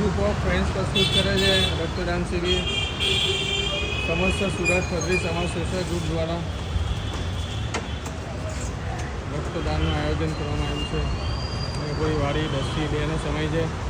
Group of friends પ્રસ્તુત કરે છે, રક્તદાન શિબિર. સમસ્ત સુરત ખત્રી સમાજ સોશિયલ ગ્રુપ દ્વારા રક્તદાનનું આયોજન કરવામાં આવ્યું છે. અને કોઈ વાડી, દસથી બેનો સમય છે.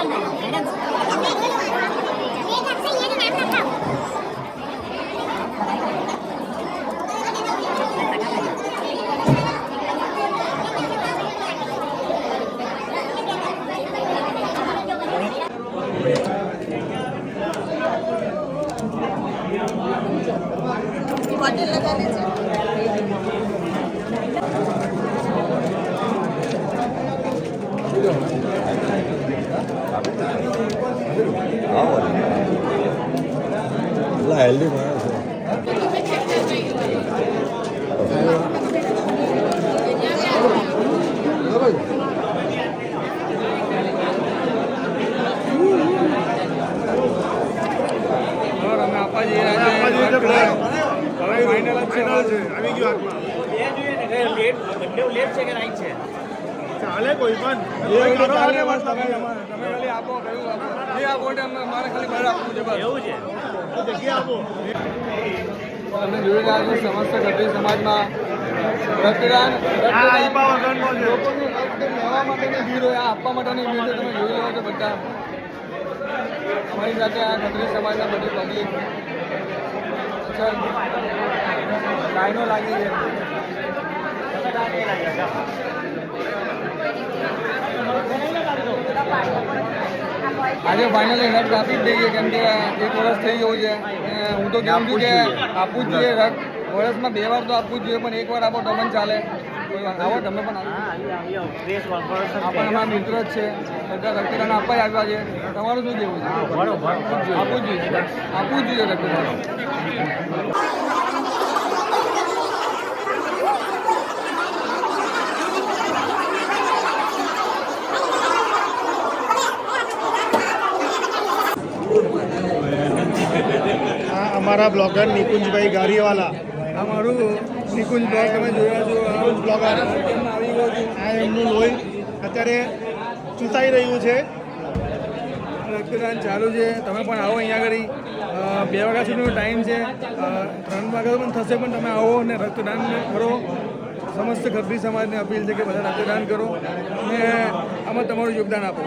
લાગીએ જ છે અમને. હોટેલ લગાવે છે પેલા હેલ્ધી માણસ છે. પેલા. હવે ફાઇનલ જ છે? ચાલે કોઈ પણ. ચાલે, બસ તમે તમે તમે ખાલી આપો કયું આપો. જે આપો તે અમે- ખાલી બહાર આપવું છે બસ. જગ્યા આપો. તમે જોઈ રહ્યા છો સમસ્ત ગઢવી સમાજમાં. રક્તદાન છે લોકોની રક્ત લેવા માટેની ભીડ હોય આ આપવા માટેની ભીડ તમે જોઈ રહ્યા છો બધા. અમારી સાથે આ ગઢવી સમાજના બધી પબ્લિક ચાલ. લાઈનો લાગી છે આજે ફાઇનલી રક્ત આપી જ દઈએ કેમ કે એક વર્ષ થઈ ગયું છે. હું તો કહું છું કે આપવું જ જોઈએ. રક્ત વર્ષમાં બે વાર તો આપવું જ જોઈએ પણ એક વાર આપો તો પણ ચાલે. આવો તમે પણ આપણે આ પણ અમારા મિત્ર જ છે. બધા રક્તદાન આપવા આવ્યા છે. તમારું શું કેવું છે? આપવું જોઈએ. આપવું જ જોઈએ રક્તદાન આ અમારા બ્લોગર નિકુંજભાઈ ગારીવાલા. આ મારું નિકુંજ બ્લોગ તમે જોયા છો નિકુંજ બ્લોગર. આ એમનું લોહી અત્યારે ચૂંટાઈ રહ્યું છે. રક્તદાન ચાલુ છે. તમે પણ આવો અહીંયા આગળ. બે વાગ્યા સુધીનો ટાઈમ છે. ત્રણ વાગ્યા પણ થશે પણ તમે આવો અને રક્તદાન કરો. સમસ્ત ગભી સમાજને અપીલ છે કે બધા રક્તદાન કરો અને આમાં તમારું યોગદાન આપો.